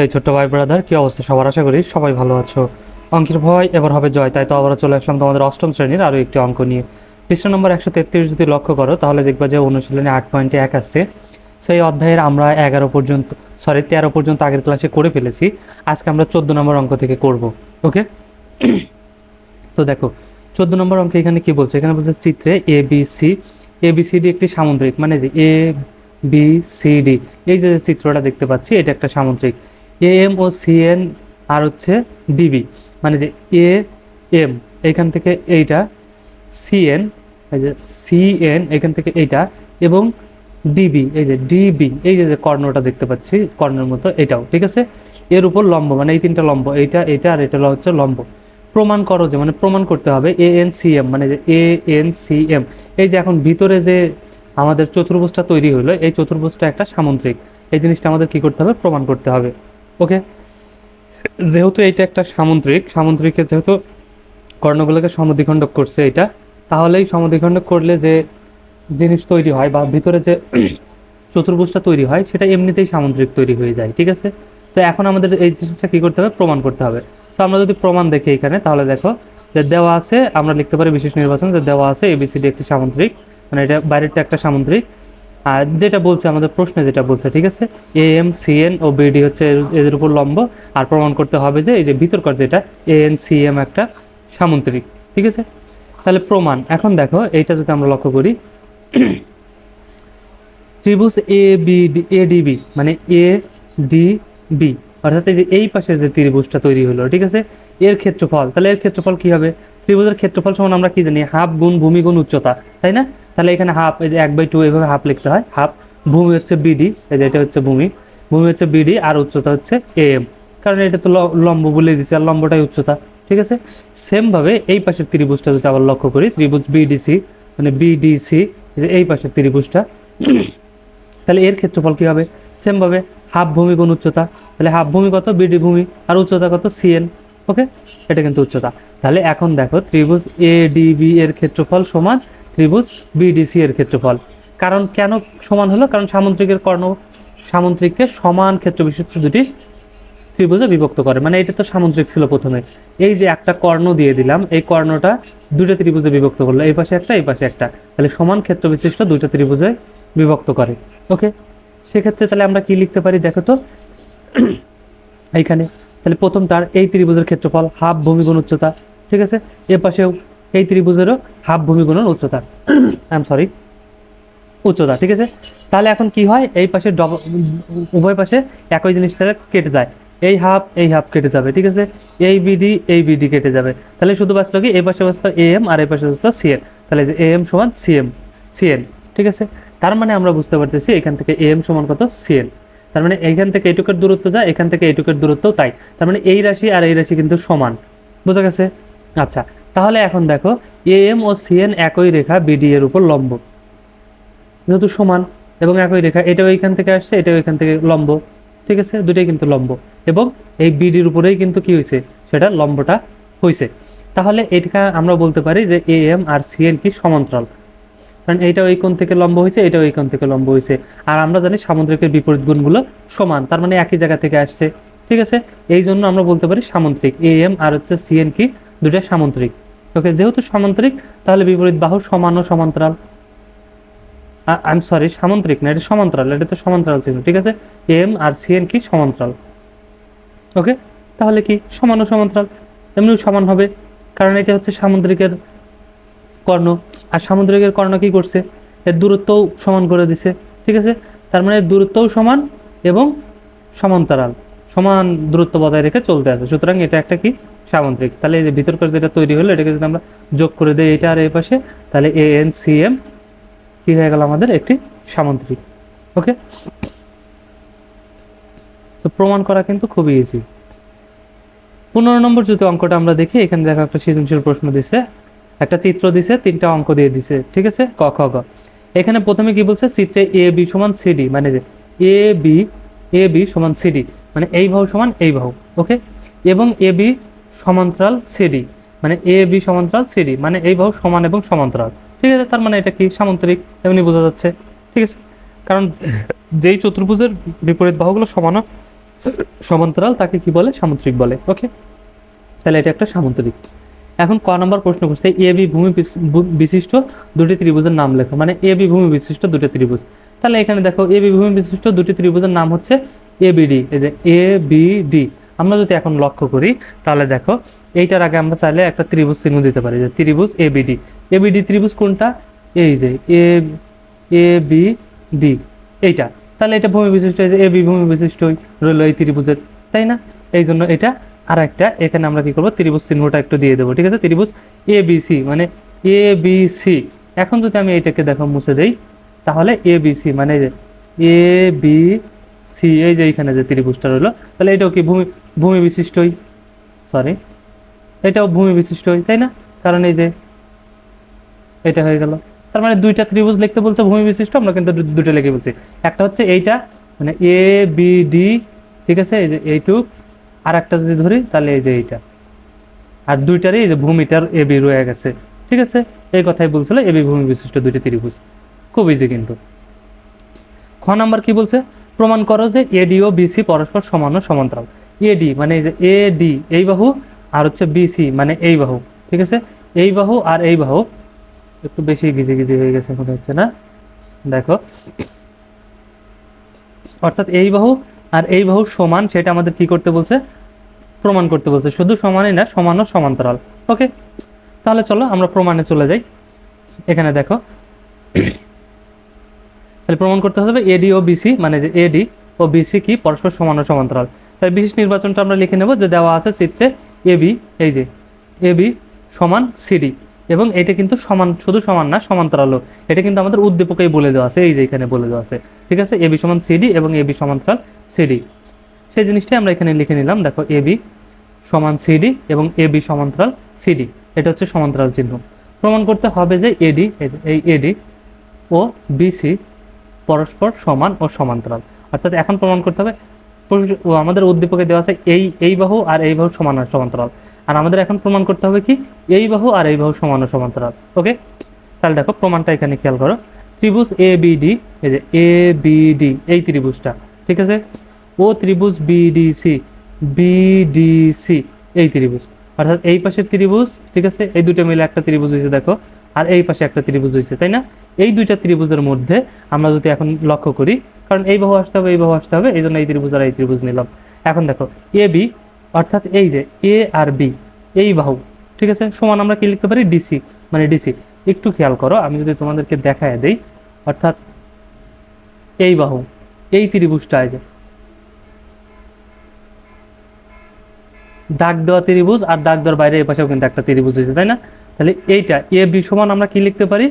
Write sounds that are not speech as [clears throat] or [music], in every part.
এই ছোট্ট ভাই ব্রাদার কি অবস্থা? সবার আশা করি সবাই ভালো আছো। অঙ্কের ভয় এবার হবে জয়, তাই তো আবার চলে আসলাম তোমাদের অষ্টম শ্রেণির আরও একটি অঙ্ক নিয়ে। পৃষ্ঠ নম্বর একশো তেত্রিশ যদি লক্ষ্য করো, তাহলে দেখবা যে অনুশীলনে আট পয়েন্টে এক আসছে সেই অধ্যায়ের আমরা এগারো পর্যন্ত সরি তেরো পর্যন্ত আগের ক্লাসে করে ফেলেছি। আজকে আমরা চোদ্দ নম্বর অঙ্ক থেকে করব ওকে তো দেখো, চোদ্দ নম্বর অঙ্কে এখানে কি বলছে? এখানে বলছে চিত্রে A B C A B C D একটি সামুদ্রিক মানে যে এ বি সি ডি এই যে চিত্রটা দেখতে পাচ্ছি, এটা একটা সামুদ্রিক। A M O C N আর হচ্ছে ডিবি মানে যে এ এম এখান থেকে এইটা সি এন এই যে সি এন এখান থেকে এইটা, এবং ডিবি এই যে ডিবি এই যে কর্ণটা দেখতে পাচ্ছি, কর্ণের মতো এটাও, ঠিক আছে? এর উপর লম্ব মানে এই তিনটা লম্ব, এইটা এটা আর এটা হচ্ছে লম্ব। প্রমাণ করো যে মানে প্রমাণ করতে হবে এ এন সি এম মানে যে এ এন সি এম এই যে এখন ভিতরে যে আমাদের চতুর্ভুজটা তৈরি হলো, এই চতুর্ভুজটা একটা সামুদ্রিক। এই জিনিসটা আমাদের কি করতে হবে? প্রমাণ করতে হবে। ওকে যেহেতু এইটা একটা সামুদ্রিক, সামুদ্রিকের যেহেতু কর্ণগুলোকে সমদ্বিখণ্ডক করছে এটা তাহলেই সমদ্বিখণ্ডক করলে যে জিনিস তৈরি হয় বা ভিতরে যে চতুর্ভুজটা তৈরি হয়, সেটা এমনিতেই সামুদ্রিক তৈরি হয়ে যায়, ঠিক আছে? তো এখন আমাদের এই জিনিসটা কী করতে হবে? প্রমাণ করতে হবে। তো আমরা যদি প্রমাণ দেখি এখানে, তাহলে দেখো যে দেওয়া আছে, আমরা লিখতে পারি বিশেষ নির্বাচন যে দেওয়া আছে এবিসিডি একটি সামুদ্রিক মানে এটা বাইরেরটা একটা সামুদ্রিক। আর যেটা বলছে, আমাদের প্রশ্নে যেটা বলছে, ঠিক আছে? A M C N O BD হচ্ছে এদের উপর লম্ব। আর প্রমাণ করতে হবে যে, এই যে ভিতরকার যেটা এ এন সি এম একটা সামুদ্রিক ঠিক আছে? তাহলে প্রমাণ। এখন দেখো, এইটা যদি আমরা লক্ষ্য করি, ত্রিভুজ এ বি এ ডিবি মানে এ ডি বি অর্থাৎ এই যে এই পাশের যে ত্রিভুজটা তৈরি হলো, ঠিক আছে? এর ক্ষেত্রফল, তাহলে এর ক্ষেত্রফল কি হবে? ত্রিভুজের ক্ষেত্রফল সমান আমরা কি জানি? হাফ গুণ ভূমি গুণ উচ্চতা, তাই না? তাহলে এখানে হাফ, এই যে এক বাই টু এভাবে হাফ লিখতে হয়। হাফ, ভূমি হচ্ছে বিডি এই যে এটা হচ্ছে ভূমি। ভূমি হচ্ছে বিডি আর উচ্চতা হচ্ছে এ এম কারণ এটা তো লম্ব বলে দিচ্ছে, আর লম্বটাই উচ্চতা, ঠিক আছে? সেমভাবে এই পাশের ত্রিভুজটা যদি আবার লক্ষ্য করি, ত্রিভুজ বিডিসি মানে বিডিসি এই পাশের ত্রিভুজটা, তাহলে এর ক্ষেত্রফল কী হবে? সেমভাবে হাফ ভূমি গুণ উচ্চতা, তাহলে হাফ ভূমি কত? বিডি ভূমি, আর উচ্চতা কত? সিএন ওকে এটা কিন্তু উচ্চতা। তাহলে এখন দেখো ত্রিভুজ এ ডিবি এর ক্ষেত্রফল সমান ত্রিভুজ বিডিসি এর ক্ষেত্রফল। কারণ কেন সমান হলো? কারণ সামুদ্রিকের কর্ণ সামুদ্রিককে সমান ক্ষেত্র বিশিষ্ট দুটি ত্রিভুজে বিভক্ত করে। মানে এটা তো সামুদ্রিক ছিল প্রথমে। এই যে একটা কর্ণ দিয়ে দিলাম, এই কর্ণটা দুটো ত্রিভুজে বিভক্ত করল। এই পাশে একটা, এই পাশে একটা। তাহলে সমান ক্ষেত্র বিশিষ্ট দুটো ত্রিভুজে বিভক্ত করে। ওকে? সেক্ষেত্রে তাহলে আমরা কি লিখতে পারি? দেখো তো। [clears throat] এইখানে। তাহলে প্রথমটার এই ত্রিভুজের ক্ষেত্রফল, হাফ ভূমিগুণ উচ্চতা। ঠিক আছে? এ পাশেও এই ত্রিভুজেরও হাফ ভূমি গুণন উচ্চতা। আই এম সরি উচ্চতা, ঠিক আছে? তাহলে এখন কি হয়? এই পাশে উভয় পাশে একই জিনিস থেকে কেটে যায়। এই হাফ এই হাফ কেটে যাবে, ঠিক আছে? এই বিডি এই বিডি কেটে যাবে। তাহলে শুধু বাঁচলো কি? এই পাশে বাঁচলো এ এম আর এই পাশে বাঁচলো সিএন। তাহলে এ এম সমান সিএম, সিএন, ঠিক আছে? তার মানে আমরা বুঝতে পারতেছি এখান থেকে এ এম সমান কত? সিএন। তার মানে এইখান থেকে এইটুকুর দূরত্ব যায় এখান থেকে এইটুকুর দূরত্বও তাই। তার মানে এই রাশি আর এই রাশি কিন্তু সমান। বোঝা গেছে? আচ্ছা তাহলে এখন দেখো এ এম ও সিএন একই রেখা বিডি এর উপর লম্ব। যেহেতু সমান এবং একই রেখা, এটাও এইখান থেকে আসছে, এটাও এখান থেকে লম্ব। ঠিক আছে? দুটাই কিন্তু লম্ব। এবং এই বিডির উপরেই কিন্তু কি হয়েছে? সেটা লম্বটা হয়েছে। তাহলে এটা আমরা বলতে পারি যে এ এম আর সি এন কি সমান্তরাল? কারণ এইটাও এই কোণ থেকে লম্ব হয়েছে, এটাও এই কোণ থেকে লম্ব হয়েছে। আর আমরা জানি সামুদ্রিকের বিপরীত গুণগুলো সমান, তার মানে একই জায়গা থেকে আসছে। ঠিক আছে? এই জন্য আমরা বলতে পারি সামুদ্রিক। এ এম আর হচ্ছে সি এন কি দুটা সামুদ্রিক ওকে, যেহেতু সামুদ্রিক তাহলে বিপরীত বাহু সমান ও সমান্তরাল। আই এম সরি সামন্ত্রিক না, এটা সমান্তরাল, এটা তো সমান্তরাল ছিল ঠিক আছে? এম আর সি এন কি? সমান্তরাল। ওকে, তাহলে কি? সমান ও সমান্তরাল। এমনিও সমান হবে, কারণ এটা হচ্ছে সামুদ্রিকের কর্ণ। আর সামুদ্রিকের কর্ণ কি করছে? এর দূরত্বও সমান করে দিছে, ঠিক আছে? তার মানে দূরত্বও সমান এবং সমান্তরাল। সমান দূরত্ব বজায় রেখে চলতে আছে। সুতরাং এটা একটা কি? সামুদ্রিক তাহলে এই যে ভিতরকার যেটা তৈরি হলো, এটাকে যদি আমরা যোগ করে দিই এটা আর এই পাশে, তাহলে এ এন সি এম কি হয়ে গেল আমাদের? একটি সামুদ্রিক ওকে? তো প্রমাণ করা কিন্তু খুবই ইজি পনেরো নম্বর যদি অঙ্কটা আমরা দেখি, এখানে দেখো একটা সৃজনশীল প্রশ্ন দিছে, একটা চিত্র দিছে, তিনটা অঙ্ক দিয়ে দিছে, ঠিক আছে? ক, খ, গ। এখানে প্রথমে কি বলছে? চিত্রে এ, বি সমান সিডি মানে যে এ, বি এ, বি সমান সিডি মানে এই বাহু সমান এই বাহু, ওকে? এবং এ, বি সমান্তরাল সিডি মানে এ বি সমান্তরাল সিডি মানে এই বাহু সমান এবং সমান্তরাল। ঠিক আছে? তার মানে এটা কি সামান্তরিক? এমনি বোঝা যাচ্ছে। ঠিক আছে? কারণ যেই চতুর্ভুজের বিপরীত বাহুগুলো সমান সমান্তরাল, তাকে কি বলে? সামুদ্রিক বলে। ওকে তাহলে এটা একটা সামুদ্রিক এখন ক নম্বর প্রশ্ন করছে এ বি ভূমি বিশিষ্ট দুটি ত্রিভুজের নাম লেখো। মানে এ বি ভূমি বিশিষ্ট দুটি ত্রিভুজ। তাহলে এখানে দেখো এ বি ভূমি বিশিষ্ট দুটি ত্রিভুজের নাম হচ্ছে এ বি ডি এই যে এ বি ডি আমরা যদি এখন লক্ষ্য করি, তাহলে দেখো, এইটার আগে আমরা চাইলে একটা ত্রিভুজ চিহ্ন দিতে পারি, যে ত্রিভুজ A B D A B D ত্রিভুজ কোনটা? এই যে এ এ বি ডি এইটা। তাহলে এটা ভূমি বিশিষ্ট, এই যে এ বি ভূমি বিশিষ্টই রইল এই ত্রিভুজের, তাই না? এই জন্য এটা আর একটা এখানে আমরা কি করব, ত্রিভুজ চিহ্নটা একটু দিয়ে দেবো, ঠিক আছে? ত্রিভুজ এ বি সি মানে এ বি সি এখন যদি আমি এটাকে দেখো মুছে দেই, তাহলে এ বি সি মানে যে এ বি সি এই যে এইখানে যে ত্রিভুজটা রইল, তাহলে এটাও কি ভূমি ভূমি বিশিষ্টই? সরি এটাও ভূমি বিশিষ্টই, তাই না? কারণ এই যে এটা হয়ে গেল। তার মানে দুইটা ত্রিভুজ লিখতে বলছে ভূমি বিশিষ্ট, আমরা কিন্তু দুটো লিখে বলছি। একটা হচ্ছে এইটা মানে এ বি ডি ঠিক আছে? এই যে এইটুক। আর একটা যদি ধরি, তাহলে এই যে এইটা। আর দুইটারই এই যে ভূমিটার এ বি রয়ে গেছে, ঠিক আছে? এই কথাই বলছিল এ বি ভূমি বিশিষ্ট দুইটা ত্রিভুজ। খুব ইজি কিন্তু। খ নাম্বার কি বলছে? প্রমাণ করো যে এডি ও বিসি পরস্পর সমান ও সমান্তরাল। এডি মানে এই যে এডি এই বাহু আর হচ্ছে বিসি মানে এই বাহু, ঠিক আছে? এই বাহু আর এই বাহু। একটু বেশি গিজি গিজি হয়ে গেছে মনে হচ্ছে না? দেখো। অর্থাৎ এই বাহু আর এই বাহু সমান, সেটা আমাদের কি করতে বলছে? প্রমাণ করতে বলছে। শুধু সমানই না, সমান ও সমান্তরাল। ওকে তাহলে চলো আমরা প্রমাণে চলে যাই। এখানে দেখো। তাহলে প্রমাণ করতে হবে এডি ও বিসি মানে যে এডি ও বিসি কি? পরস্পর সমান ও সমান্তরাল। তাই বিশেষ নির্বাচনটা আমরা লিখে নেব যে দেওয়া আছে চিত্রে এবি এই যে এবি সমান সিডি এবং এটা কিন্তু সমান, শুধু সমান না, সমান্তরালও। এটা কিন্তু আমাদের উদ্দীপকেই বলে দেওয়া আছে, এই যে এখানে বলে দেওয়া আছে। ঠিক আছে? এবি সমান সিডি এবং এবি সমান্তরাল সিডি সেই জিনিসটাই আমরা এখানে লিখে নিলাম। দেখো এবি সমান সিডি এবং এবি সমান্তরাল সিডি এটা হচ্ছে সমান্তরাল চিহ্ন। প্রমাণ করতে হবে যে এডি এই এডি ও বিসি পরস্পর সমান ও সমান্তরাল। অর্থাৎ এখন প্রমাণ করতে হবে আমাদের উদ্দীপকে দেওয়া আছে এই এই বাহু আর এই বাহু সমান সমান্তরাল। আর আমাদের এখন প্রমাণ করতে হবে কি, এই বাহু আর এই বাহু সমান ও সমান্তরাল। ওকে? তাহলে দেখো প্রমাণটা এখানে খেয়াল করো। ত্রিভুজ এ বি ডি এই যে এ বি ডি এই ত্রিভুজটা, ঠিক আছে? ও ত্রিভুজ বিডিসি বিডিসি এই ত্রিভুজ। অর্থাৎ এই পাশের ত্রিভুজ, ঠিক আছে? এই দুটো মিলে একটা ত্রিভুজ হয়েছে, দেখো। আর এই পাশে একটা ত্রিভুজ হয়েছে, তাই না? এই দুইটা ত্রিভুজের মধ্যে আমরা যদি এখন লক্ষ্য করি, কারণ এই বাহু আসতে হবে, এই বাহু আসতে হবে, এই জন্য এই ত্রিভুজ আর এই ত্রিভুজ নিলাম। এখন দেখো, এ, বি, অর্থাৎ এই যে এ আর বি, এই বাহু, ঠিক আছে? সমান আমরা কি লিখতে পারি? ডিসি মানে ডিসি। একটু খেয়াল করো, আমি যদি তোমাদেরকে দেখায় দেই, অর্থাৎ এই বাহু, এই ত্রিভুজটা যে দাগ দেওয়া ত্রিভুজ আর দাগ দেওয়ার বাইরে এই পাশেও কিন্তু একটা ত্রিভুজ হয়েছে তাই না? তাহলে এইটা, এ, বি সমান আমরা কি লিখতে পারি?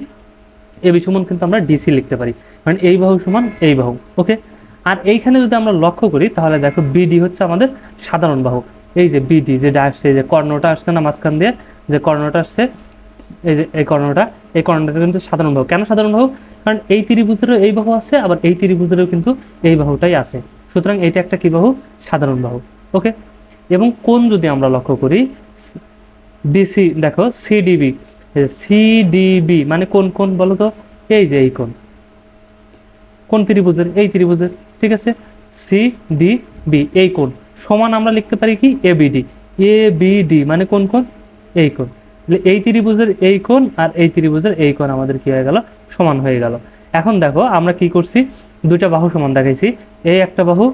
এ বি সমান কিন্তু আমরা ডিসি লিখতে পারি। কারণ এই বাহু সমান এই বাহু ওকে আর এইখানে যদি আমরা লক্ষ্য করি, তাহলে দেখো বিডি হচ্ছে আমাদের সাধারণ বাহু। এই যে বিডি যেটা আসছে যে কর্ণটা আসছে না মাঝখান দিয়ে, যে কর্ণটা আসছে, এই যে এই কর্ণটা এই কর্ণটা কিন্তু সাধারণ বাহু। কেন সাধারণ বাহু? কারণ এই ত্রিভুজেরও এই বাহু আছে, আবার এই ত্রিভুজেরও কিন্তু এই বাহুটাই আছে। সুতরাং এটা একটা কি বাহু? সাধারণ বাহু ওকে এবং কোন যদি আমরা লক্ষ্য করি ডিসি দেখো সিডিবি সিডিবি মানে কোন কোন বলো তো? এই যে এই কোন। কোন ত্রিভুজের? এই ত্রিভুজের, ঠিক আছে? সি বি এই কোণ সমান আমরা লিখতে পারি কি? এ বিডি এ বিডি মানে কোন কোণ এই কোণ এই ত্রিভুজের এই কোণ আর এই ত্রিভুজের এই কোণ আমাদের কি হয়ে গেল? সমান হয়ে গেল। এখন দেখো, আমরা কি করছি? দুইটা বাহু সমান দেখাইছি। এই একটা বাহু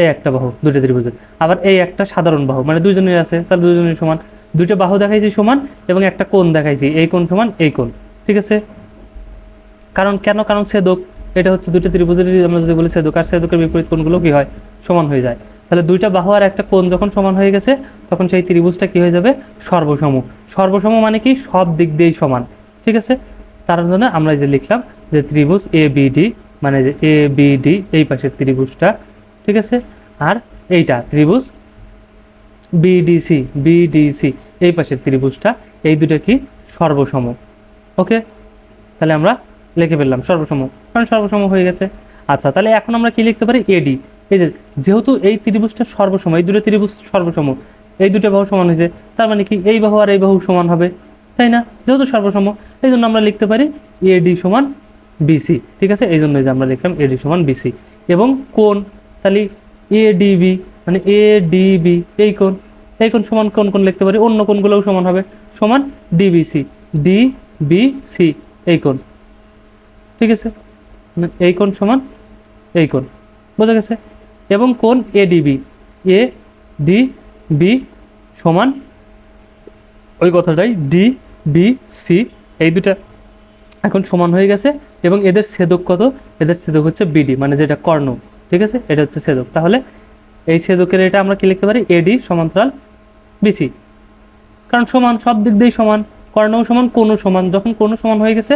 এই একটা বাহু, দুইটা ত্রিভুজের। আবার এই একটা সাধারণ বাহু মানে দুইজনের আছে, তাহলে দুজনের সমান। দুইটা বাহু দেখাইছি সমান এবং একটা কোণ দেখাইছি, এই কোণ সমান এই কোণ, ঠিক আছে? কারণ কেন? কারণ সেদক, এটা হচ্ছে দুটো ত্রিভুজের, আমরা যদি বলি সেদক, আর সেদকের বিপরীত কোণগুলো কি হয়? সমান হয়ে যায়। তাহলে দুইটা বাহু আর একটা কোণ যখন সমান হয়ে গেছে, তখন সেই ত্রিভুজটা কি হয়ে যাবে? সর্বসম। সর্বসম মানে কি? সব দিক দিয়েই সমান, ঠিক আছে? তার জন্য আমরা যে লিখলাম যে ত্রিভুজ এ বিডি মানে যে এ বিডি এই পাশের ত্রিভুজটা, ঠিক আছে? আর এইটা ত্রিভুজ বিডিসি বিডিসি এই পাশের ত্রিভুজটা, এই দুটো কি সর্বসম, ওকে? তাহলে আমরা লিখে ফেললাম সর্বসম, কারণ সর্বসম হয়ে গেছে। আচ্ছা তাহলে এখন আমরা কি লিখতে পারি? এডি এই যে যেহেতু এই ত্রিভুজটা সর্বসম, এই দুটো ত্রিভুজ সর্বসম, এই দুটো বাহু সমান হয়েছে, তার মানে কি এই বাহু আর এই বাহু সমান হবে, তাই না? যেহেতু সর্বসম, এই জন্য আমরা লিখতে পারি এডি সমান বিসি ঠিক আছে? এই জন্য আমরা লিখলাম এডি সমান বিসি এবং কোন তাহলে এডিবি মানে এ ডি বি এই কোণ এই কোণ সমান কোন কোন লিখতে পারি, অন্য কোণগুলোও সমান হবে, সমান ডিবিসি ডি বি সি এই কোণ। ঠিক আছে? মানে এই কোণ সমান এই কোণ। বোঝা গেছে? এবং কোণ এডিবি এ ডি বি সমান ওই কথাটাই ডি বি সি এই দুটা এখন সমান হয়ে গেছে এবং এদের ছেদক কত? এদের ছেদক হচ্ছে বিডি মানে যেটা কর্ণ। ঠিক আছে? এটা হচ্ছে ছেদক। তাহলে এই ছেদকের এটা আমরা কি লিখতে পারি? এডি সমান্তরাল বিসি কারণ সমান সব দিক দিয়েই সমান, কর্ণও সমান, কোণও সমান। যখন কোণও সমান হয়ে গেছে,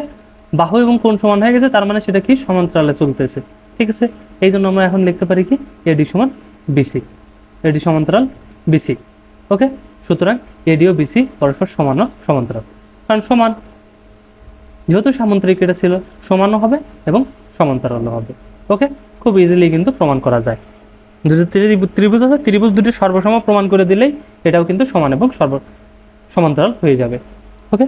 বাহু এবং কোণ সমান হয়ে গেছে, তার মানে সেটা কি? সমান্তরালে চলতেছে। ঠিক আছে? এই জন্য আমরা এখন লিখতে পারি কি? এডি সমান বিসি এডি সমান্তরাল বিসি ওকে? সুতরাং এডি ও বিসি পরস্পর সমান সমান্তরাল। কারণ সমান, যেহেতু সামন্তরিক এটা ছিল, সমানও হবে এবং সমান্তরালও হবে। ওকে? খুব ইজিলি কিন্তু প্রমাণ করা যায়। দুটো ত্রিভুজ আছে, ত্রিভুজ দুটি সর্বসম প্রমাণ করে দিলেই এটাও কিন্তু সমান এবং সর্ব, সমান্তরাল হয়ে যাবে। ওকে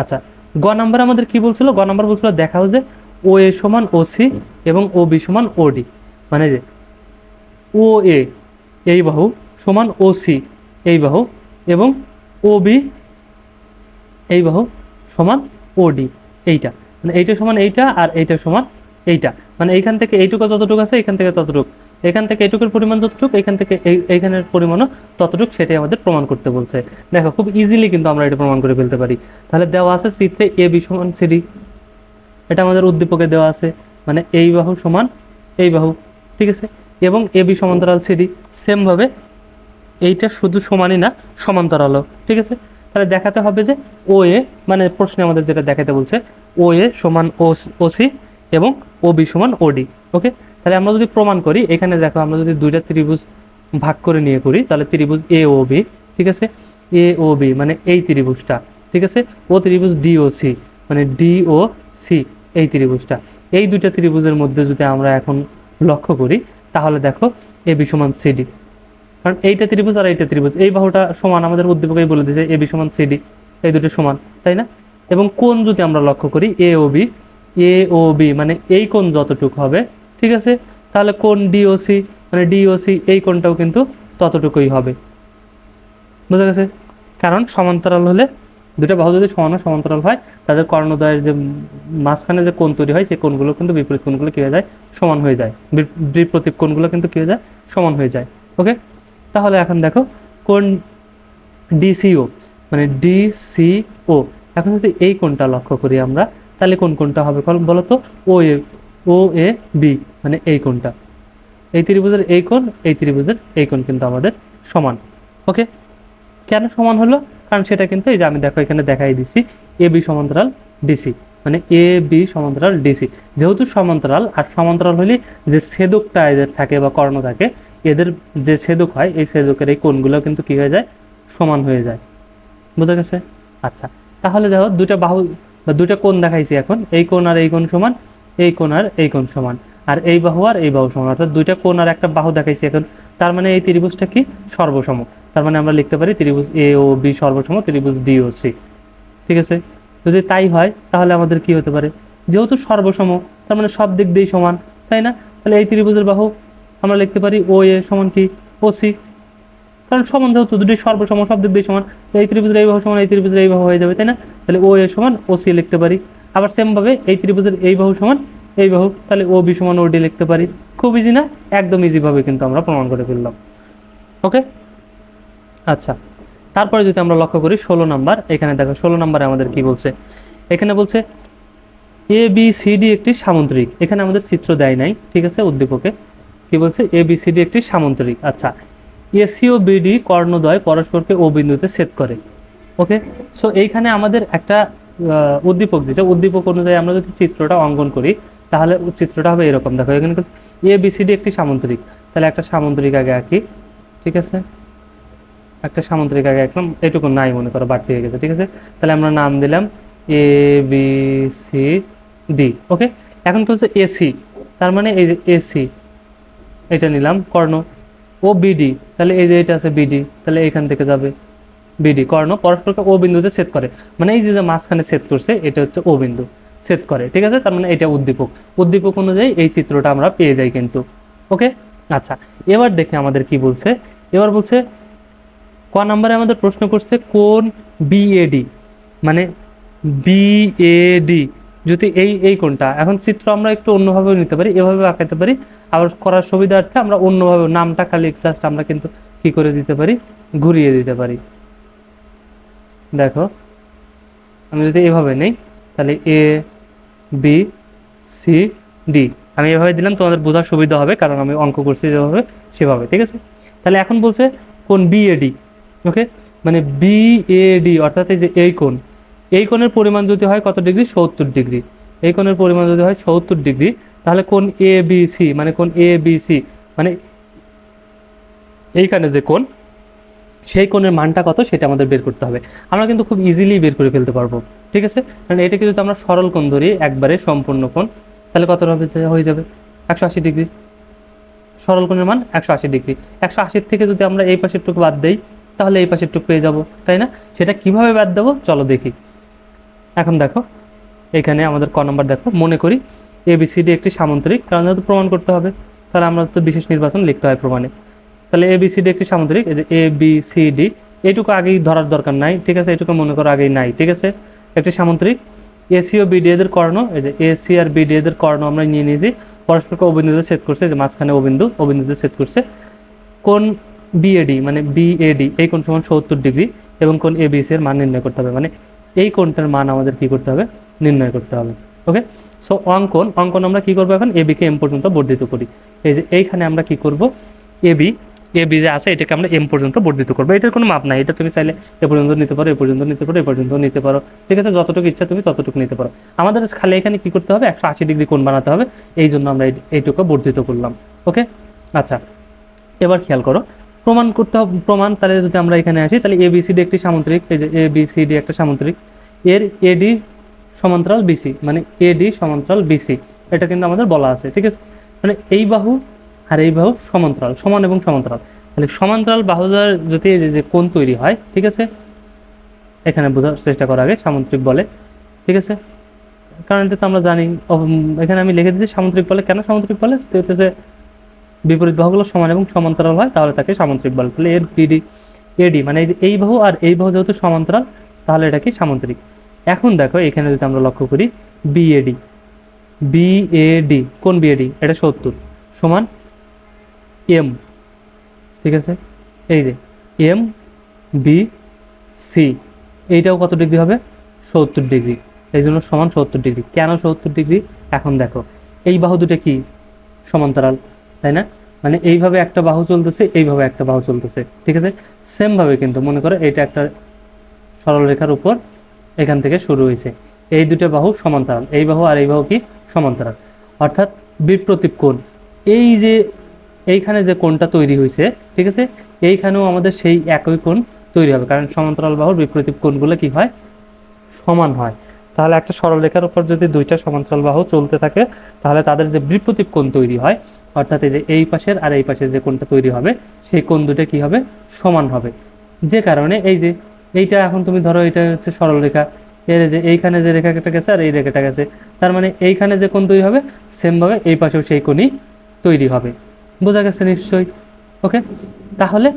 আচ্ছা গ নাম্বার আমাদের কি বলছিল? গ নাম্বার বলছিল দেখাও যে ও এ সমান ও সি এবং ও বি সমান ও ডি মানে যে ও এ এই বাহু সমান ও সি এই বাহু এবং ও বি এই বাহু সমান ওডি এইটা। মানে এইটা সমান এইটা আর এইটা সমান এইটা। মানে এইখান থেকে এইটুকু যতটুকু আছে এখান থেকে ততটুকু। এখান থেকে এটুকুর পরিমাণ যতটুকু, এখান থেকে এই এইখানের পরিমাণও ততটুকু, সেটাই আমাদের প্রমাণ করতে বলছে। দেখো, খুব ইজিলি কিন্তু আমরা এটা প্রমাণ করে ফেলতে পারি। তাহলে দেওয়া আছে চিত্রে এ, বি সমান সিডি এটা আমাদের উদ্দীপকে দেওয়া আছে মানে এই বাহু সমান এই বাহু, ঠিক আছে? এবং এ, বি সমান্তরাল সিডি সেমভাবে এইটা শুধু সমানই না, সমান্তরালও, ঠিক আছে? তাহলে দেখাতে হবে যে ও, এ মানে প্রশ্নে আমাদের যেটা দেখাতে বলছে, ও, এ সমান ও ওসি এবং ও, বি সমান ওডি ওকে? তাহলে আমরা যদি প্রমাণ করি, এখানে দেখো আমরা যদি দুইটা ত্রিভুজ ভাগ করে নিয়ে করি, তাহলে ত্রিভুজ এ ও বি ঠিক আছে? এ ও বি মানে এই ত্রিভুজটা, ঠিক আছে? ও ত্রিভুজ ডি ও সি মানে ডি ও সি এই ত্রিভুজটা। এই দুইটা ত্রিভুজের মধ্যে যদি আমরা এখন লক্ষ্য করি, তাহলে দেখো এ বি সমান সিডি কারণ এইটা ত্রিভুজ আর এইটা ত্রিভুজ, এই বাহুটা সমান, আমাদের উদ্দীপকেই বলে দিয়েছে এ বি সমান সিডি এই দুটো সমান, তাই না? এবং কোন যদি আমরা লক্ষ্য করি এ ও বি এ ও বি মানে এই কোন যতটুকু হবে ঠিক আছে? তাহলে কোণ ডিওসি মানে ডিওসি এই কোনটাও কিন্তু ততটুকুই হবে। বুঝা গেছে? কারণ সমান্তরাল হলে দুটা বাহু যদি সমান সমান্তরাল হয়, তাদের কর্ণদ্বয়ের যে মাঝখানে যে কোণ তৈরি হয়, সেই কোণগুলো কিন্তু বিপরীত কোণগুলো কী হয়ে যায়? সমান হয়ে যায়। বি- বিপরীত কোণগুলো কিন্তু কী হয়ে যায়? সমান হয়ে যায়। ওকে? তাহলে এখন দেখো কোন ডিসিও মানে ডিসিও এখন যদি এই কোনটা লক্ষ্য করি আমরা, তাহলে কোন কোনটা হবে বল- বলো তো ও ও, এ, বি মানে এই কোনটা এই ত্রিভুজের এই কোণ, এই ত্রিভুজের এই কোণ কিন্তু আমাদের সমান। ওকে? কেন সমান হলো? কারণ সেটা কিন্তু এই যে আমি দেখো এখানে দেখাই দিছি, এ, বি সমান্তরাল ডিসি। মানে এ, বি সমান্তরাল ডিসি। যেহেতু সমান্তরাল, আর সমান্তরাল হলে যে ছেদকটা এদের থাকে বা কর্ণ থাকে, এদের যে ছেদক হয়, এই ছেদকের এই কোণগুলো কিন্তু কি হয়ে যায়? সমান হয়ে যায়। বোঝা গেছে? আচ্ছা তাহলে দেখো দুটা বাহু বা দুটা কোণ দেখাইছি এখন। এই কোণ আর এই কোণ সমান। এই কোণ আর এই কোণ সমান। আর এই বাহু আর এই বাহু সমান। অর্থাৎ দুইটা কোণ আর একটা বাহু দেখাইছি এখন। তার মানে এই ত্রিভুজটা কি? সর্বসম। তার মানে আমরা লিখতে পারি ত্রিভুজ এ ও বি সর্বসম, ত্রিভুজ ডি ও সি ঠিক আছে? যদি তাই হয়, তাহলে আমাদের কি হতে পারে? যেহেতু সর্বসম, তার মানে সব দিক দিয়েই সমান, তাই না? তাহলে এই ত্রিভুজের বাহু আমরা লিখতে পারি ও এ সমান কি? ও সি কারণ সমান যেহেতু, দুটি সর্বসম, সব দিক দিয়ে সমান। এই ত্রিভুজের এই বাহু সমান, এই ত্রিভুজের এই বাহু হয়ে যাবে, তাই না? তাহলে ও এ সমান ও সি লিখতে পারি। আবার সেমভাবে এই ত্রিভুজের এই বাহু সমান এই বাহু, তাহলে ও বি সমান ও ডি লিখতে পারি। খুব ইজি না? একদম ইজিভাবে কিন্তু আমরা প্রমাণ করে ফেললাম। ওকে আচ্ছা। তারপরে যদি আমরা লক্ষ্য করি, ষোলো নাম্বার, এখানে দেখো ষোলো নাম্বারে আমাদের কি বলছে? এখানে বলছে এ বি সি ডি একটি সামুদ্রিক। এখানে আমাদের চিত্র দেয় নাই, ঠিক আছে, উদ্দীপকে। কি বলছে? এ বি সি ডি একটি সামুদ্রিক। আচ্ছা। এসি ও বিডি কর্ণদ্বয় পরস্পরকে ও বিন্দুতে ছেদ করে। ওকে সো এইখানে আমাদের একটা উদ্দীপক দিচ্ছে উদ্দীপক অনুযায়ী আমরা যদি চিত্রটা অঙ্কন করি, তাহলে চিত্রটা হবে এরকম। দেখো, এখানে এ বি সি ডি একটি সামুদ্রিক তাহলে একটা সামুদ্রিক আগে আঁকি, ঠিক আছে? একটা সামুদ্রিক আগে আঁকলাম, এটুকু নাই মনে করো, বাড়তি হয়ে গেছে, ঠিক আছে? তাহলে আমরা নাম দিলাম A B C D okay এখন কি হচ্ছে? এসি তার মানে এই যে এসি এটা নিলাম, কর্ণ। ও বিডি তাহলে এই যে এটা আছে বিডি তাহলে এখান থেকে যাবে। বিডি, কর্ণ পরস্পরকে ও বিন্দুতে ছেদ করে। মানে এই যে মাঝখানে ছেদ করছে, এটা হচ্ছে ও বিন্দু, ছেদ করে, ঠিক আছে? তার মানে এটা উদ্দীপক। উদ্দীপক অনুযায়ী এই চিত্রটা আমরা পেয়ে যাই কিন্তু, ওকে? আচ্ছা এবার দেখে আমাদের কি বলছে। এবার বলছে, ক নাম্বারে আমাদের প্রশ্ন করছে, কোন বিএডি মানে বিএডি যদি এই এই কোনটা? এখন চিত্র আমরা একটু অন্যভাবেও নিতে পারি এভাবে আঁকাতে পারি। আবার করার সুবিধার্থে আমরা অন্যভাবে, নামটা খালি জাস্ট আমরা কিন্তু কি করে দিতে পারি? ঘুরিয়ে দিতে পারি। দেখো, আমি যদি এভাবে নেই, তাহলে এ বি সি ডি আমি এভাবে দিলাম, তোমাদের বোঝার সুবিধা হবে, কারণ আমি অঙ্ক করছি যেভাবে, সেভাবে, ঠিক আছে? তাহলে এখন বলছে কোন বিএডি ওকে মানে বিএডি অর্থাৎ এই যে এই কোণ। এই কোণের পরিমাণ যদি হয় কত ডিগ্রি? সত্তর ডিগ্রি। এই কোণের পরিমাণ যদি হয় সত্তর ডিগ্রি, তাহলে কোন এ বি সি মানে কোন এ বি সি মানে এইখানে যে কোণ সেই কোণের মানটা কত সেটা আমাদের বের করতে হবে। আমরা কিন্তু খুব ইজিলি বের করে ফেলতে পারব, ঠিক আছে? কারণ এটাকে যদি আমরা সরল কোণ ধরি, একবারে সম্পূর্ণ কোণ, তাহলে কত হয়ে যাবে একশো আশি ডিগ্রি। সরল কোণের মান একশো আশি ডিগ্রি। একশো আশির থেকে যদি আমরা এই পাশের টুকু বাদ দেই, তাহলে এই পাশের টুকু পেয়ে যাব, তাই না? সেটা কীভাবে বাদ দেবো? চলো দেখি। এখন দেখো, এখানে আমাদের ক নম্বর দেখো, মনে করি এবিসিডি একটি সামন্তরিক, কারণ যেহেতু প্রমাণ করতে হবে, তাহলে আমরা তো বিশেষ নির্বাচন লিখতে হয় প্রমাণে। তাহলে এবিসিডি একটি সামুদ্রিক, এই যে এ বি সি ডি এইটুকু আগেই ধরার দরকার নাই, ঠিক আছে? এটুকু মনে করো আগেই নাই, ঠিক আছে? একটি সামুদ্রিক এসি ও বিডি এদের কর্ণ, এই যে এসি আর বিডি এদের কর্ণ আমরা নিয়ে নিয়েছি, পরস্পরকে অবিন্দুতে ছেদ করছে যে মাঝখানে অবিন্দু, অবিন্দুতে ছেদ করছে। কোন বিএডি মানে বিএডি এই কোন সমান সত্তর ডিগ্রি, এবং কোন এবিসি এর মান নির্ণয় করতে হবে মানে এই কোণটার মান আমাদের কি করতে হবে? নির্ণয় করতে হবে, ওকে? সো অঙ্কন অঙ্কন আমরা কি করব এখন? এবিকে এম পর্যন্ত বর্ধিত করি। এই যে এইখানে আমরা কি করব? এবি এ বি যে আছে, এটাকে আমরা এম পর্যন্ত বর্ধিত করব। এটার কোনো মাপ নাই। এটা তুমি চাইলে এ পর্যন্ত নিতে পারো, এ পর্যন্ত নিতে পারো, এ পর্যন্ত নিতে পারো। ঠিক আছে? যতটুকু ইচ্ছা তুমি ততটুকু নিতে পারো। আমাদের খালি এখানে কি করতে হবে? একশো আশি ডিগ্রি কোণ বানাতে হবে। এই জন্য আমরা এইটুকু বর্ধিত করলাম। ওকে? আচ্ছা। এবার খেয়াল করো। প্রমাণ করতে হবে প্রমাণ তাহলে যদি আমরা এখানে আসি, তাহলে এ বিসিডি একটি সামুদ্রিক এই যে এ বিসিডি একটা সামুদ্রিক। এর এডি সমান্তরাল বিসি মানে এডি সমান্তরাল বিসি এটা কিন্তু আমাদের বলা আছে। ঠিক আছে? মানে এই বাহু আর এই বাহু সমান্তরাল, সমান এবং সমান্তরাল। তাহলে সমান্তরাল বাহুদার যদি যে- যে কোণ তৈরি হয়, ঠিক আছে? এখানে বোঝার চেষ্টা করা আগে সামুদ্রিক বলে, ঠিক আছে? কারণ এটা তো আমরা জানি এখানে আমি লিখে দিচ্ছি সামুদ্রিক বলে। কেন সামুদ্রিক বলে? তো হচ্ছে বিপরীত বাহুগুলো সমান এবং সমান্তরাল হয়, তাহলে তাকে সামুদ্রিক বলে। তাহলে এর বিডি এডি মানে এই যে এই বাহু আর এই বাহু যেহেতু সমান্তরাল, তাহলে এটা কি সামুদ্রিক এখন দেখো, এখানে যদি আমরা লক্ষ্য করি বিএডি বিএডি কোন বিএডি এটা সত্তর, সমান এম। ঠিক আছে? এই যে, এম, বি, সি। এইটাও কত ডিগ্রি হবে? সত্তর ডিগ্রি। এই জন্য সমান সত্তর ডিগ্রি। কেন সত্তর ডিগ্রি? এখন দেখো, এই বাহু দুটো কি? সমান্তরাল, তাই না? মানে এইভাবে একটা বাহু চলতেছে, এইভাবে একটা বাহু চলতেছে। ঠিক আছে? সেমভাবে কিন্তু মনে করো এটা একটা সরল রেখার উপর এখান থেকে শুরু হয়েছে। এই দুটো বাহু সমান্তরাল। এই বাহু আর এই বাহু কি? সমান্তরাল। অর্থাৎ বিপ্রতীপ কোণ। এই যে এইখানে যে কোণটা তৈরি হয়েছে, ঠিক আছে? এইখানেও আমাদের সেই একই কোণ তৈরি হবে, কারণ সমান্তরাল বাহুর বিপ্রতীপ কোণগুলো কি হয়? সমান হয়। তাহলে একটা সরলরেখার উপর যদি দুইটা সমান্তরাল বাহু চলতে থাকে, তাহলে তাদের যে বিপ্রতীপ কোণ তৈরি হয়, অর্থাৎ এই যে এই পাশের আর এই পাশের যে কোণটা তৈরি হবে, সেই কোণ দুটো কি হবে? সমান হবে। যে কারণে এই যে এইটা এখন তুমি ধরো এটা হচ্ছে সরলরেখা, এর যে এইখানে যে রেখাটা গেছে আর এই রেখাটা গেছে, তার মানে এইখানে যে কোণ তৈরি হবে সেমভাবে এই পাশেও সেই কোণই তৈরি হবে। বোঝা গেছে নিশ্চয়ই। ওকে তাহলে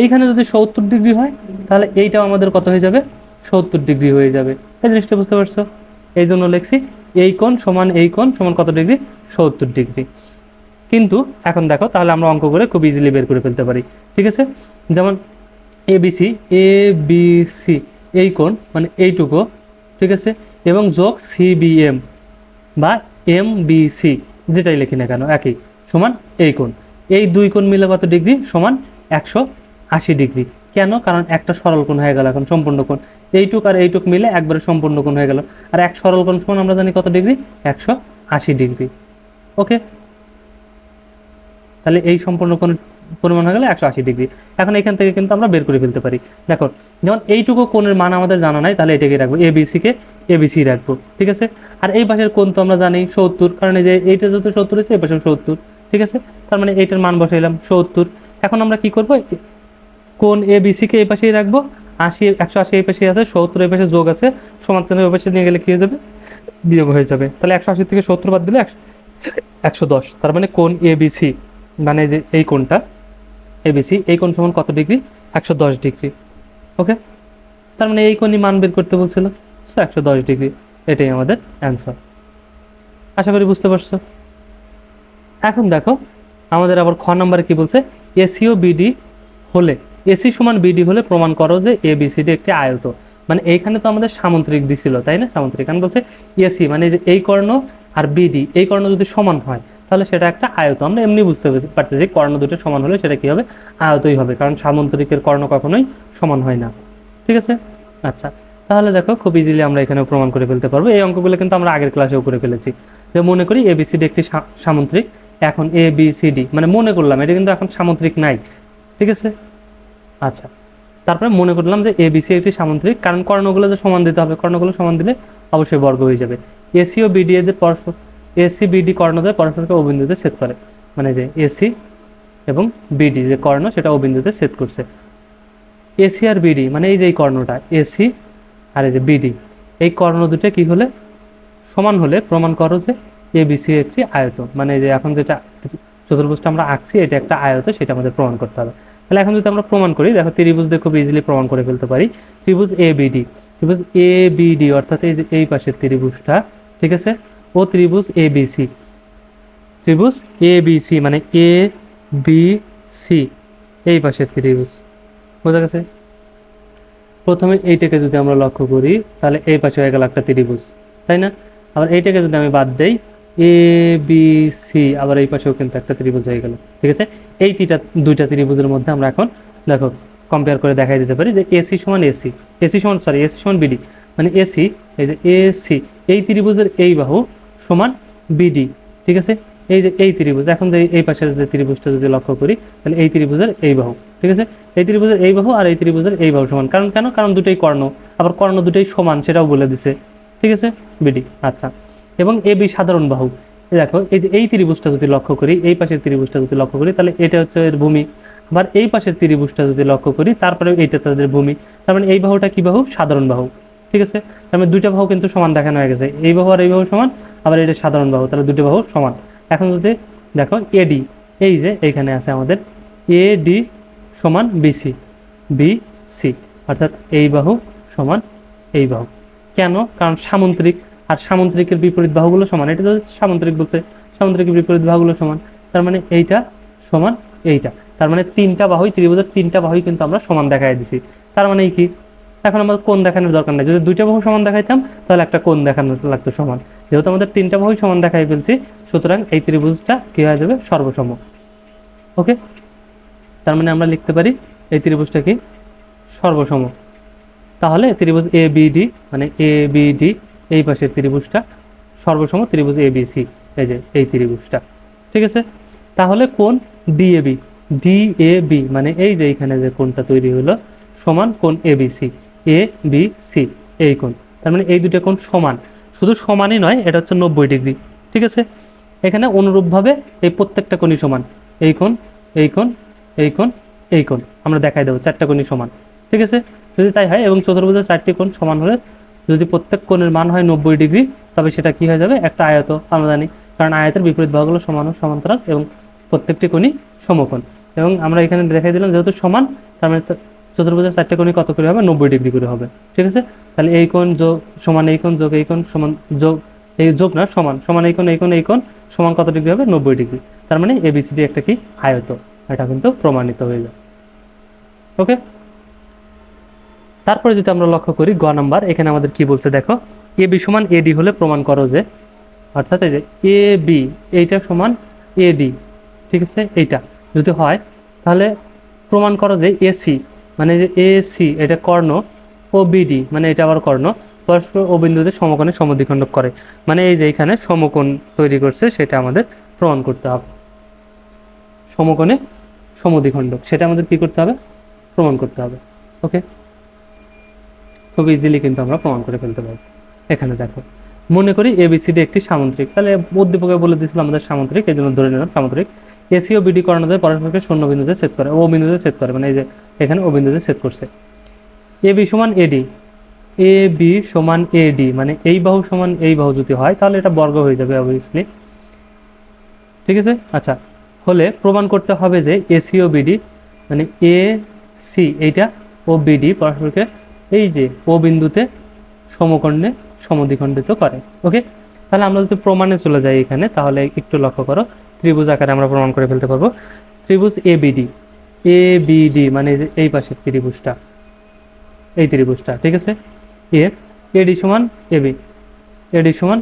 এইখানে যদি সত্তর ডিগ্রি হয়, তাহলে এইটাও আমাদের কত হয়ে যাবে? সত্তর ডিগ্রি হয়ে যাবে। এই জিনিসটা বুঝতে পারছ? এই জন্য লিখছি, এই কোণ সমান এই কোণ সমান কত ডিগ্রি সত্তর ডিগ্রি কিন্তু এখন দেখো, তাহলে আমরা অঙ্ক করে খুব ইজিলি বের করে ফেলতে পারি। ঠিক আছে? যেমন A BC A B C, এই কোণ মানে এইটুকু। ঠিক আছে? এবং যোগ সিবিএম বা এম বি সি, যেটাই লিখি না কেন, একই সমান এই কোণ। এই দুই কোণ মিলে কত ডিগ্রি? সমান একশো আশি ডিগ্রি। কেন? কারণ একটা সরল কোণ হয়ে গেল এখন সম্পূর্ণ কোণ। এইটুক আর এইটুক মিলে একবারে সম্পূর্ণ কোণ হয়ে গেল। আর এক সরল কোণ সমান আমরা জানি কত ডিগ্রি? একশো আশি ডিগ্রি। ওকে? তাহলে এই সম্পূর্ণ কোণ পরিমাণ হয়ে গেলে একশো আশি ডিগ্রি। এখন এখান থেকে কিন্তু আমরা বের করে ফেলতে পারি। দেখো যেমন এইটুকু কোণের মান আমাদের জানা নাই, তাহলে এটাকে রাখব। এ কে এ বিসি রাখব। ঠিক আছে? আর এই পাশের কোণ তো আমরা জানি সত্তর। কারণ এই যে এইটা যত সত্তর হয়েছে এই পাশে সত্তর। ঠিক আছে? তার মানে এইটার মান বসাইলাম সত্তর। এখন আমরা কি করব? কোন এ কে এই পাশেই রাখব। আশি, একশো আশি এই পাশে আছে, সত্তর এই পাশে যোগ আছে। সমান চিহ্ন ওই পাশে নিয়ে গেলে কি হয়ে যাবে? বিয়োগ হয়ে যাবে। তাহলে একশো আশি থেকে সত্তর বাদ দিলে একশো দশ। তার মানে কোন এ বিসি মানে যে এই কোণটা এবিসি এই কোন সমান কত ডিগ্রি? একশো দশ ডিগ্রি। ওকে? তার মানে এই কোণই মান বের করতে বলছিল। সো একশো দশ ডিগ্রি। এটাই আমাদের অ্যান্সার আশা করি বুঝতে পারছ। এখন দেখো, আমাদের আবার খ নাম্বারে কি বলছে? এসিও বিডি হলে এসি সমান বিডি হলে প্রমাণ করো যে এ বিসিডি একটি আয়ত। মানে এইখানে তো আমাদের সামুদ্রিক দিছিল তাই না? সামুদ্রিক এখানে বলছে এসি মানে যে এই কর্ণ আর বিডি এই কর্ণ যদি সমান হয়, তাহলে সেটা একটা আয়ত। আমরা এমনি বুঝতে পারতেছি কর্ণ দুটো সমান হলে সেটা কি হবে? আয়তই হবে, কারণ সামুদ্রিকের কর্ণ কখনোই সমান হয় না। ঠিক আছে? আচ্ছা তাহলে দেখো, খুব ইজিলি আমরা এখানে প্রমাণ করে ফেলতে পারব। এই অঙ্কগুলো কিন্তু আমরা আগের ক্লাসেও করে ফেলেছি। যে মনে করি এবিসিডি একটি সা- সামুদ্রিক এখন এ বি সি ডি মানে মনে করলাম, এটা কিন্তু এখন সামুদ্রিক নাই। ঠিক আছে? আচ্ছা। তারপরে মনে করলাম যে এ বিসি একটি সামুদ্রিক, কারণ কর্ণগুলো যে সমান দিতে হবে, কর্ণগুলো সমান দিলে অবশ্যই বর্গ হয়ে যাবে। এসি ও বিডি এদের পরস্পর এসি বিডি কর্ণদ্বয় পরস্পরকে অবিন্দুতে ছেদ করে। মানে যে এসি এবং বিডি যে কর্ণ, সেটা অবিন্দুতে ছেদ করছে। এসি আর বিডি মানে এই যে এই কর্ণটা এসি আর এই যে বিডি এই কর্ণ দুটো কি হলে? সমান হলে, প্রমাণ করো যে এ বিসি একটি আয়ত। মানে যে এখন যেটা চতুর্ভুজটা আমরা আঁকছি, এটা একটা আয়ত, সেটা আমাদের প্রমাণ করতে হবে। তাহলে এখন যদি আমরা প্রমাণ করি, দেখো ত্রিভুজ দিয়ে খুব ইজিলি প্রমাণ করে ফেলতে পারি। ত্রিভুজ এ বিডি ত্রিভুজ এ বিডি অর্থাৎ এই এই পাশের ত্রিভুজটা, ঠিক আছে? ও ত্রিভুজ এ বিসি ত্রিভুজ এ বিসি মানে এ বি সি এই পাশের ত্রিভুজ। বোঝা গেছে? প্রথমে এইটাকে যদি আমরা লক্ষ্য করি, তাহলে এই পাশে হয়ে গেল একটা ত্রিভুজ, তাই না? আবার এইটাকে যদি আমি বাদ দেই এ বি সি আবার এই পাশেও কিন্তু একটা ত্রিভুজ হয়ে গেল, ঠিক আছে? এই তিনটা দুইটা ত্রিভুজের মধ্যে আমরা এখন, দেখো কম্পেয়ার করে দেখাই দিতে পারি যে এসি সমান এসি এসি সমান সরি এসি সমান বিডি মানে এসি এই যে এসি এই ত্রিভুজের এই বাহু সমান বিডি ঠিক আছে? এই যে এই ত্রিভুজ, এখন যে এই পাশের যে ত্রিভুজটা যদি লক্ষ্য করি, তাহলে এই ত্রিভুজের এই বাহু, ঠিক আছে? এই ত্রিভুজের এই বাহু আর এই ত্রিভুজের এই বাহু সমান, কারণ কেন? কারণ দুটোই কর্ণ, আবার কর্ণ দুটোই সমান, সেটাও বলে দিছে, ঠিক আছে? বিডি আচ্ছা। এবং এ বি সাধারণ বাহু। দেখো, এই যে এই ত্রিভুজটা যদি লক্ষ্য করি, এই পাশের ত্রিভুজটা যদি লক্ষ্য করি, তাহলে এটা হচ্ছে এর ভূমি। আবার এই পাশের ত্রিভুজটা যদি লক্ষ্য করি তারপরে এইটা তাদের ভূমি। তার মানে এই বাহুটা কি বাহু? সাধারণ বাহু। ঠিক আছে? তার মানে দুইটা বাহু কিন্তু সমান দেখানো হয়ে গেছে। এই বাহু আর এই বাহু সমান, আবার এটা সাধারণ বাহু, তাহলে দুটো বাহু সমান। এখন যদি দেখো এডি এই যে এইখানে আছে আমাদের এডি সমান বিসি বি সি। অর্থাৎ এই বাহু সমান এই বাহু। কেন? কারণ সামুদ্রিক আর সামুদ্রিকের বিপরীত বাহুগুলো সমান। এটা তো সামুদ্রিক বলছে। সামুদ্রিকের বিপরীত বাহুগুলো সমান। তার মানে এইটা সমান এইটা। তার মানে তিনটা বাহুই, ত্রিভুজের তিনটা বাহুই কিন্তু আমরা সমান দেখাই দিছি। তার মানে কি? এখন আমাদের কোন দেখানোর দরকার নেই। যদি দুইটা বাহু সমান দেখাইতাম, তাহলে একটা কোন দেখানো লাগতো সমান। যেহেতু আমাদের তিনটা বাহুই সমান দেখাই ফেলছি, সুতরাং এই ত্রিভুজটা কি হয়ে যাবে? সর্বসম। ওকে? তার মানে আমরা লিখতে পারি, এই ত্রিভুজটা কি? সর্বসম। তাহলে ত্রিভুজ এ বিডি মানে এ বিডি এই পাশের ত্রিভুজটা, সর্বসম ত্রিভুজ এ সি এই যে এই ত্রিভুজটা। ঠিক আছে? তাহলে কোন ডিএবি ডিএবি মানে এই যে এইখানে যে কোনটা তৈরি হলো, সমান কোন A ABC A B C এই কোন তার মানে এই দুটো কোন সমান। শুধু সমানই নয়, এটা হচ্ছে নব্বই ডিগ্রি। ঠিক আছে? এখানে অনুরূপভাবে এই প্রত্যেকটা কোণই সমান। এই কোণ এই কোণ এই কোণ এই কোণ। আমরা দেখাই দেবো, চারটা কোণই সমান। ঠিক আছে? যদি তাই হয় এবং চতুর্ভুজের চারটি কোণ সমান হলে যদি প্রত্যেক কোণের মান হয় নব্বই ডিগ্রি, তবে সেটা কি হয়ে যাবে? একটা আয়ত, আমরা জানি। কারণ আয়তের বিপরীত ভাগগুলো সমান, সমান্তরাল এবং প্রত্যেকটি কোণই সমকোণ। এবং আমরা এখানে দেখাই দিলাম যেহেতু সমান, তার মানে চতুর্ভুজের চারটে কোণই কত করে হবে? নব্বই ডিগ্রি করে হবে। ঠিক আছে? তাহলে এই কোণ যোগ সমান এই কোণ যোগ এই কোণ সমান যোগ এই যোগ না, সমান। সমান এই কোণ এই কোণ এই কোণ সমান কত ডিগ্রি হবে? নব্বই ডিগ্রি। তার মানে এবিসিডি একটা কি? আয়ত। এটা কিন্তু প্রমাণিত হয়ে যায়। ওকে তারপরে যদি আমরা লক্ষ্য করি গ নাম্বার, এখানে আমাদের কি বলছে দেখো, এ বি সমান এডি হলে প্রমাণ করো যে, অর্থাৎ এই যে এ বি, এইটা সমান এডি ঠিক আছে? এইটা যদি হয়, তাহলে প্রমাণ করো যে এসি মানে যে এসি এটা কর্ণ, ও বিডি মানে এটা আবার কর্ণ, পরস্পর ও বিন্দুতে সমকোণে সমদ্বিখণ্ডক করে। মানে এই যে এখানে সমকোণ তৈরি করছে, সেটা আমাদের প্রমাণ করতে হবে। সমকোণে সমদ্বিখণ্ডক, সেটা আমাদের কি করতে হবে? প্রমাণ করতে হবে। ওকে? খুব ইজিলি কিন্তু আমরা প্রমাণ করে ফেলতে পারব। এখানে দেখো, মনে করি এবিসিডি একটি সামুদ্রিক। তাহলে উদ্দীপকে বলে দিয়েছিল আমাদের সামুদ্রিক, এই জন্য ধরে নিলাম সামুদ্রিক। এসি ও বিডি কর্ণদ্বয় পরস্পরকে শূন্য বিন্দুতে সেট করে, ও বিন্দুতে সেট করে মানে এই যে এখানে ও বিন্দুতে সেট করছে। এ বি সমান এডি এ বি সমান এডি মানে এই বাহু সমান এই বাহু যদি হয়, তাহলে এটা বর্গ হয়ে যাবে অবভিয়াসলি ঠিক আছে? আচ্ছা হলে প্রমাণ করতে হবে যে এসি ও বিডি মানে এ সি এইটা ও বিডি পরস্পরকে এই যে ও বিন্দুতে সমকর্ণে সমদ্বিখণ্ডিত করে ওকে তাহলে আমরা যদি প্রমাণে চলে যাই এখানে, তাহলে একটু লক্ষ্য করো, ত্রিভুজ আকারে আমরা প্রমাণ করে ফেলতে পারব। ত্রিভুজ এ বিডি এ বিডি মানে এই পাশের ত্রিভুজটা, এই ত্রিভুজটা, ঠিক আছে? এ এডি সমান এবি এডি সমান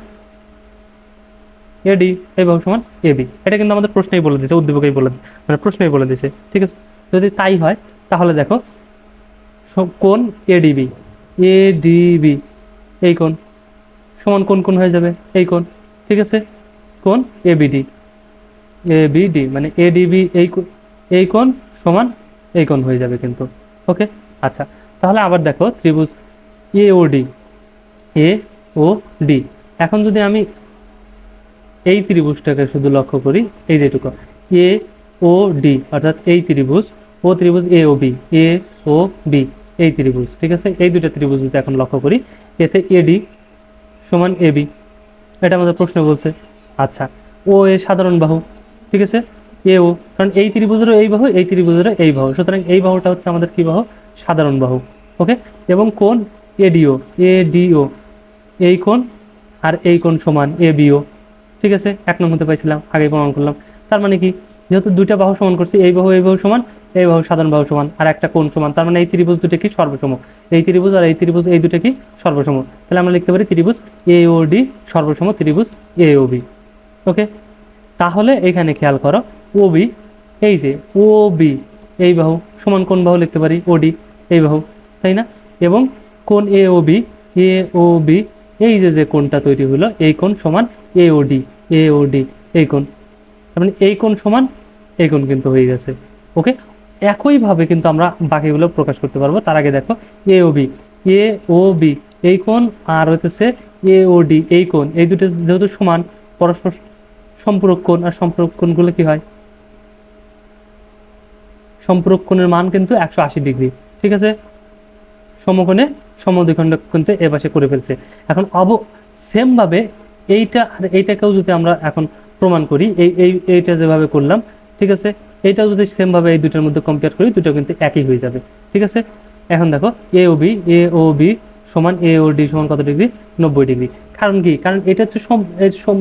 এডি এই বাহু সমান এবি এটা কিন্তু আমাদের প্রশ্নেই বলে দিয়েছে উদ্দীপকেই বলে মানে প্রশ্নেই বলে দিয়েছে ঠিক আছে? যদি তাই হয়, তাহলে দেখো কোন এডিবি এডিবি এই কোণ, সমান কোন কোন হয়ে যাবে, এই কোণ, ঠিক আছে? কোন এবিডি এবিডি মানে এডিবি এই এই কোণ সমান এই কোণ হয়ে যাবে কিন্তু ওকে আচ্ছা তাহলে আবার দেখো ত্রিভুজ এ ও ডি এ ও ডি এখন যদি আমি এই ত্রিভুজটাকে শুধু লক্ষ্য করি, এই যেটুকু এ ও ডি অর্থাৎ এই ত্রিভুজ, ও ত্রিভুজ এ ও বি এ ও বি এই ত্রিভুজ, ঠিক আছে? এই দুটো ত্রিভুজ যদি এখন লক্ষ্য করি, এতে এডি সমান এ বি এটা আমাদের প্রশ্ন বলছে। আচ্ছা ও এ সাধারণ বাহু, ঠিক আছে? এ ও কারণ এই ত্রিভুজেরও এই বাহু, এই ত্রিভুজেরও এই বাহু। সুতরাং এই বাহুটা হচ্ছে আমাদের কি বাহু? সাধারণ বাহু, ওকে? এবং কোন এডিও এডিও এই কোণ আর এই কোণ সমান এ বিও ঠিক আছে? এক নম্বরতে পাইছিলাম আগে প্রমাণ করলাম। তার মানে কি? যেহেতু দুইটা বাহু সমান করছি, এই বাহু এই বাহু সমান এই বাহু সাধারণ বাহু সমান, আর একটা কোণ সমান, তার মানে এই ত্রিভুজ দুটো কি সর্বসম। এই ত্রিভুজ আর এই ত্রিভুজ, এই দুটো কি সর্বসম। তাহলে আমরা লিখতে পারি ত্রিভুজ এ ও ডি সর্বসম ত্রিভুজ এ ও বি ওকে? তাহলে এখানে খেয়াল করো ও বি এই যে ও বি এই বাহু সমান কোন বাহু লিখতে পারি ওডি এই বাহু, তাই না? এবং কোন এ ও বি এ ও বি এই যে যে কোনটা তৈরি হলো, এই কোন সমান এ ও ডি এ ও ডি এই কোন তার মানে এই কোণ সমান, এই কোন কিন্তু হয়ে গেছে। ওকে? একইভাবে কিন্তু আমরা বাকিগুলো প্রকাশ করতে পারব। তার আগে দেখো এ ও বি এ ও বি এই কোণ আর হইতেছে এ ও ডি এই কোণ। এই দুটো যেহেতু সমান, পরস্পর সম্পূরক কোণ আর সম্পূরক কোণগুলো কি হয়? সম্পূরক কোণের মান কিন্তু একশো আশি ডিগ্রি, ঠিক আছে? সমকোণে সমদ্বিখণ্ডক কিন্তু এ পাশে করে ফেলছে। এখন অব, সেমভাবে এইটা আর এইটাকেও যদি আমরা এখন প্রমাণ করি এই, এইটা যেভাবে করলাম, ঠিক আছে? এইটাও যদি সেমভাবে এই দুটোর মধ্যে কম্পেয়ার করি দুটো কিন্তু একই হয়ে যাবে, ঠিক আছে? এখন দেখো এ ও বি এ ও বি সমান এ ও ডি সমান কত ডিগ্রি? নব্বই ডিগ্রি। কারণ কি? কারণ এটা হচ্ছে সম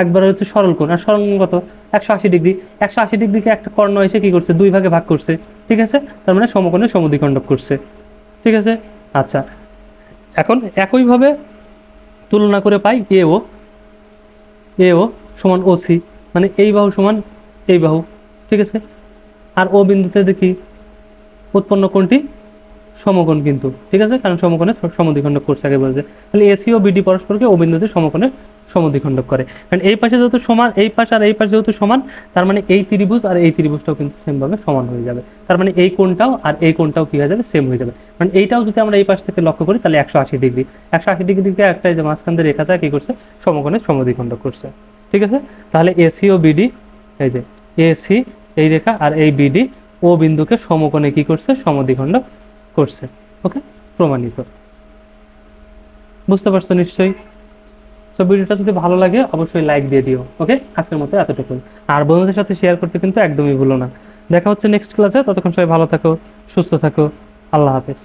একবার হচ্ছে সরল কোণ। আর সরল কোণ কত? একশো আশি ডিগ্রি। একশো আশি ডিগ্রিকে একটা কর্ণ এসে কি করছে? দুই ভাগে ভাগ করছে, ঠিক আছে? তার মানে সমকোণে সমদ্বিখণ্ডক করছে, ঠিক আছে? আচ্ছা এখন একইভাবে তুলনা করে পাই এ ও এ ও সমান ও সি মানে এই বাহু সমান এই বাহু। ঠিক আছে? আর ও বিন্দুতে দেখি উৎপন্ন কোনটি সমকোণ কিন্তু, ঠিক আছে? কারণ সমকোণে সমদ্বিখণ্ডক করছে আগে বলছে তাহলে এসি ও বিডি পরস্পরকে ও বিন্দুতে সমকোণে সমদ্বিখণ্ডক করে। কারণ এই পাশে যেহেতু সমান, এই পাশে আর এই পাশে যেহেতু সমান, তার মানে এই ত্রিভুজ আর এই ত্রিভুজটাও কিন্তু সেমভাবে সমান হয়ে যাবে। তার মানে এই কোণটাও আর এই কোণটাও কি হয়ে যাবে? সেম হয়ে যাবে। কারণ এইটাও যদি আমরা এই পাশ থেকে লক্ষ্য করি, তাহলে একশো আশি ডিগ্রি। একশো আশি ডিগ্রিকে একটা যে মাঝখান রেখা যায় কি করছে? সমকোণে সমদ্বিখণ্ডক করছে। ঠিক আছে? তাহলে এসি ও বিডি এই যে এসি এই রেখা আর এই বিডি ও বিন্দুকে সমকোণে কি করছে? সমদ্বিখণ্ড করছে। ওকে? প্রমাণিত। বুঝতে পারছ নিশ্চয়ই? সো ভিডিওটা যদি ভালো লাগে, অবশ্যই লাইক দিয়ে দিও, ওকে? আজকের মতো এতটুকুই। আর বন্ধুদের সাথে শেয়ার করতে কিন্তু একদমই ভুলো না। দেখা হচ্ছে নেক্সট ক্লাসে ততক্ষণ সবাই ভালো থাকো, সুস্থ থাকো। আল্লাহ হাফেজ।